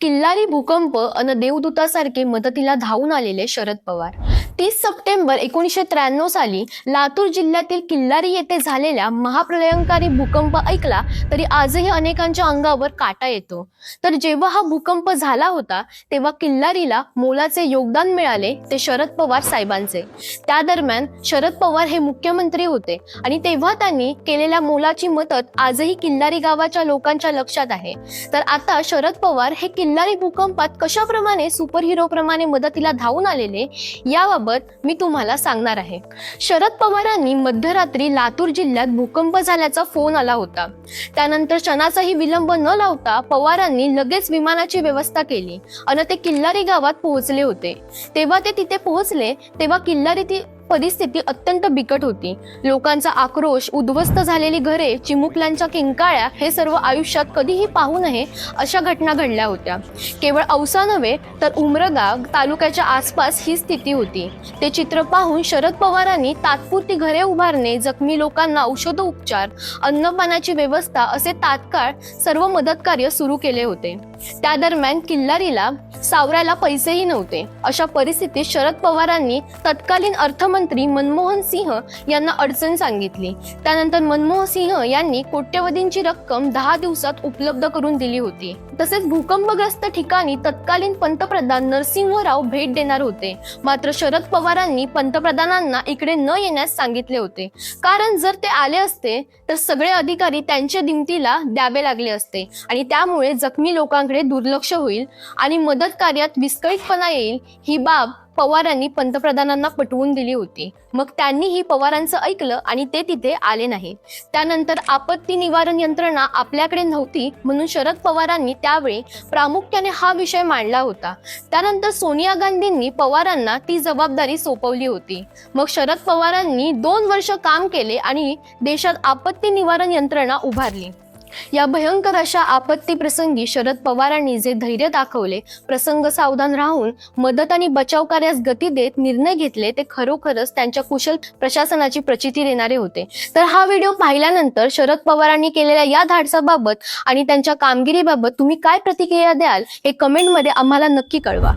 किल्लारी भूकंप अन देवदूतासारखे मदतीला धावून आलेले शरद पवार. तीस सप्टेंबर एकोणीसशे त्र्याण्णव साली लातूर जिल्ह्यातील किल्लारी येथे झालेल्या महाप्रलयंकारी भूकंप ऐकला तरी आजही अनेकांच्या अंगावर काटा येतो. तर जेव्हा हा भूकंप झाला होता तेव्हा किल्लारीला मोलाचे योगदान मिळाले ते शरद पवार साहेबांचे. त्या दरम्यान शरद पवार हे मुख्यमंत्री होते आणि तेव्हा त्यांनी केलेल्या मोलाची मदत आजही किल्लारी गावाच्या लोकांच्या लक्षात आहे. तर आता शरद पवार हे किल्लारी भूकंपात कशाप्रमाणे सुपर हिरो प्रमाणे मदतीला धावून आलेले या याबाबत मी तुम्हाला सांगणार आहे. शरद पवारांनी मध्यरात्री लातूर जिल्ह्यात भूकंप झाल्याचा फोन आला होता. त्यानंतर क्षणाचाही विलंब न लावता पवारांनी लगेच विमानाची व्यवस्था केली. आणि ते किल्लारी गावात पोहोचले होते. तेव्हा ते तिथे पोहोचले तेव्हा किल्लारी ती परिस्थिती अत्यंत बिकट होती. लोकांचा आक्रोश उद्ध्वस्त झालेली घरे चिमुकल्यांच्या किंकाळ्या हे सर्व आयुष्यात कधीही पाहू नये अशा घटना घडल्या होत्या. केवळ औसा नव्हे तर उमरगा तालुक्याच्या आसपास ही स्थिती होती. ते चित्र पाहून शरद पवारांनी तात्पुरती घरे उभारणे जखमी लोकांना औषध उपचार व्यवस्था असे तात्काळ सर्व मदत कार्य सुरू केले होते. त्या दरम्यान किल्लारीला सावरायला पैसेही नव्हते. अशा परिस्थितीत शरद पवारांनी तत्कालीन अर्थमंत्री मनमोहन सिंह यांना अडचण सांगितली. त्यानंतर मनमोहन सिंह यांनी कोट्यवधींची रक्कम दहा दिवसात उपलब्ध करून दिली होती. तसेच भूकंपग्रस्त ठिकाणी तत्कालीन पंतप्रधान नरसिंहराव भेट देणार होते. मात्र शरद पवारांनी पंतप्रधानांना इकडे न येण्यास सांगितले होते. कारण जर ते आले असते तर सगळे अधिकारी त्यांच्या दिमतीला द्यावे लागले असते. आणि त्यामुळे जखमी लोकांकडे दुर्लक्ष होईल आणि मदत कार्यात विस्कळीतपणा येईल ही बाब पवारांनी पंतप्रधानांना पटवून दिली होती. मग त्यांनीही पवारांचं ऐकलं आणि ते तिथे आले नाही त्यानंतर आपत्ती निवारण यंत्रणा आपल्याकडे नव्हती म्हणून शरद पवारांनी त्यावेळी प्रामुख्याने हा विषय मांडला होता. त्यानंतर सोनिया गांधींनी पवारांना ती जबाबदारी सोपवली होती. मग शरद पवारांनी दोन वर्ष काम केले आणि देशात आपत्ती निवारण यंत्रणा उभारली. या भयंकर अशा आपत्ती प्रसंगी शरद पवारांनी जे धैर्य दाखवले प्रसंग सावधान राहून मदत आणि बचाव कार्यास गती देत निर्णय घेतले ते खरोखरच त्यांच्या कुशल प्रशासनाची प्रचिती देणारे होते. तर हा व्हिडिओ पाहिल्यानंतर शरद पवारांनी केलेल्या या धाडसाबाबत आणि त्यांच्या कामगिरीबाबत तुम्ही काय प्रतिक्रिया द्याल हे कमेंटमध्ये आम्हाला नक्की कळवा.